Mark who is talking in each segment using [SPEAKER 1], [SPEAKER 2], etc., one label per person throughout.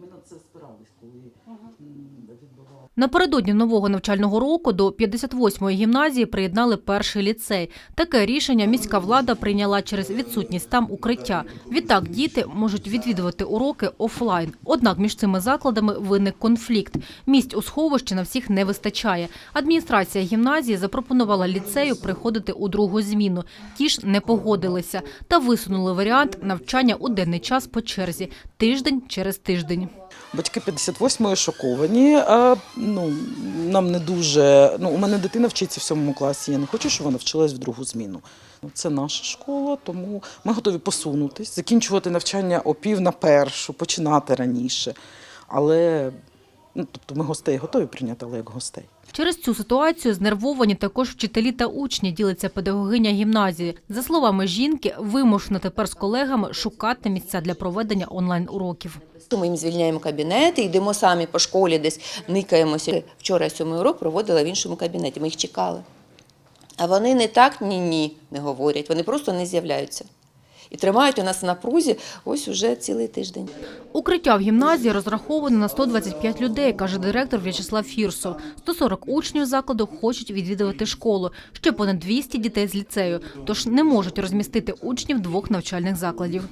[SPEAKER 1] Ми на це спирались, коли м, відбувалося.
[SPEAKER 2] Напередодні нового навчального року до 58-ї гімназії приєднали перший ліцей. Таке рішення міська влада прийняла через відсутність там укриття. Відтак діти можуть відвідувати уроки офлайн. Однак між цими закладами виник конфлікт. Місць у сховищі на всіх не вистачає. Адміністрація гімназії запропонувала ліцею приходити у другу зміну. Ті ж не погодилися та висунули варіант навчання у денний час по черзі тиждень через тиждень.
[SPEAKER 1] Батьки 58-ї шоковані. А, ну, нам не дуже. Ну, у мене дитина вчиться в сьомому класі. Я не хочу, щоб вона вчилась в другу зміну. Ну, Це наша школа, тому ми готові посунутись, закінчувати навчання о пів на першу, починати раніше. Але ну, тобто ми гостей готові прийняти, але як гостей.
[SPEAKER 2] Через цю ситуацію знервовані також вчителі та учні, ділиться педагогиня гімназії. За словами жінки, вимушено тепер з колегами шукати місця для проведення онлайн-уроків.
[SPEAKER 3] Ми їм звільняємо кабінети, йдемо самі по школі, десь никаємося. Вчора сьомий урок проводила в іншому кабінеті. Ми їх чекали. А вони не так ні-ні не говорять, вони просто не з'являються. І тримають у нас в напрузі ось уже цілий тиждень.
[SPEAKER 2] Укриття в гімназії розраховане на 125 людей, каже директор В'ячеслав Фірсов. 140 учнів закладу хочуть відвідувати школу, ще понад 200 дітей з ліцею, тож не можуть розмістити учнів двох навчальних закладів.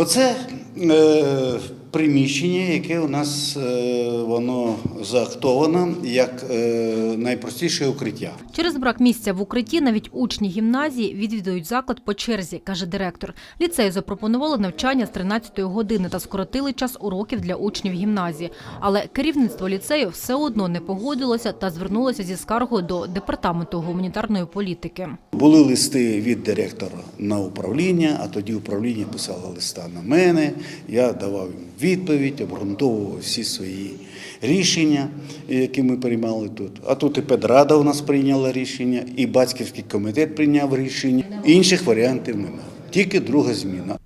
[SPEAKER 4] Оце е, приміщення, яке у нас е, воно заактовано як е, найпростіше укриття.
[SPEAKER 2] Через брак місця в укритті навіть учні гімназії відвідують заклад по черзі, каже директор. Ліцею запропонували навчання з 13-ї години та скоротили час уроків для учнів гімназії. Але керівництво ліцею все одно не погодилося та звернулося зі скаргою до департаменту гуманітарної політики.
[SPEAKER 4] Були листи від директора на управління, а тоді управління писало листа на мене. Я давав їм відповідь, обґрунтовував всі свої рішення, які ми приймали тут. А тут і педрада у нас прийняла рішення, і батьківський комітет прийняв рішення. Інших варіантів немає. Тільки друга зміна.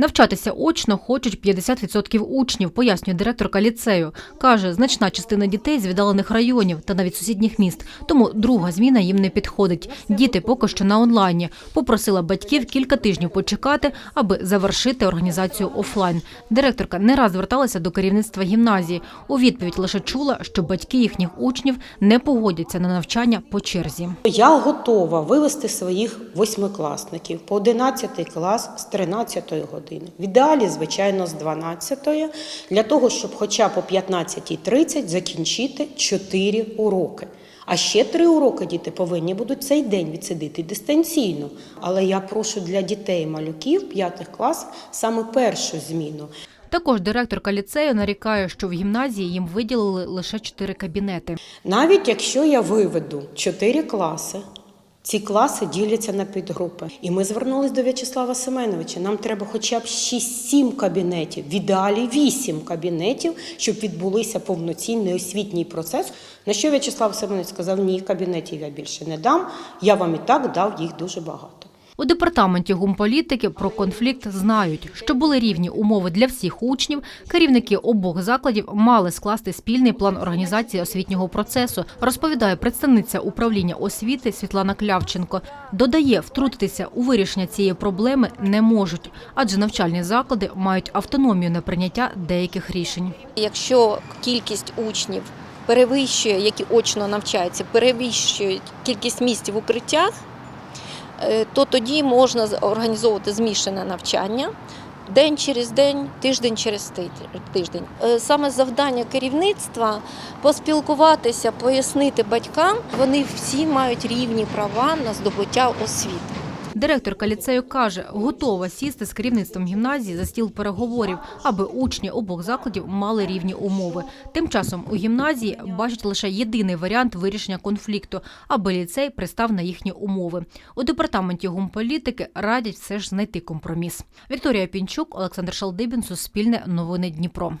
[SPEAKER 2] Навчатися очно хочуть 50% учнів, пояснює директорка ліцею. Каже, значна частина дітей з віддалених районів та навіть сусідніх міст. Тому друга зміна їм не підходить. Діти поки що на онлайні. Попросила батьків кілька тижнів почекати, аби завершити організацію офлайн. Директорка не раз зверталася до керівництва гімназії. У відповідь лише чула, що батьки їхніх учнів не погодяться на навчання по черзі.
[SPEAKER 5] Я готова вивести своїх восьмикласників по 11 клас з 13 години. В ідеалі, звичайно, з 12 для того, щоб хоча б о 15.30 закінчити 4 уроки. А ще три уроки діти повинні будуть цей день відсидити дистанційно. Але я прошу для дітей малюків п'ятих класів саме першу зміну.
[SPEAKER 2] Також директорка ліцею нарікає, що в гімназії їм виділили лише чотири кабінети.
[SPEAKER 5] Навіть якщо я виведу 4 класи, ці класи діляться на підгрупи. І ми звернулись до В'ячеслава Семеновича. Нам треба хоча б 6-7 кабінетів, в ідеалі 8 кабінетів, щоб відбулися повноцінний освітній процес. На що В'ячеслав Семенович сказав: ні, кабінетів я більше не дам. Я вам і так дав їх дуже багато.
[SPEAKER 2] У департаменті гумполітики про конфлікт знають, що були рівні умови для всіх учнів. Керівники обох закладів мали скласти спільний план організації освітнього процесу. Розповідає представниця управління освіти Світлана Клявченко. Додає, втрутитися у вирішення цієї проблеми не можуть, адже навчальні заклади мають автономію на прийняття деяких рішень.
[SPEAKER 6] Якщо кількість учнів перевищує, які очно навчаються, перевищують кількість місць в укриттях, то тоді можна організовувати змішане навчання. День через день, тиждень через тиждень. Е, Саме завдання керівництва поспілкуватися, пояснити батькам, вони всі мають рівні права на здобуття освіти.
[SPEAKER 2] Директорка ліцею каже, готова сісти з керівництвом гімназії за стіл переговорів, аби учні обох закладів мали рівні умови. Тим часом у гімназії бачать лише єдиний варіант вирішення конфлікту, аби ліцей пристав на їхні умови. У департаменті гумполітики радять все ж знайти компроміс. Вікторія Пінчук, Олександр Шалдибін, Суспільне, Новини Дніпро.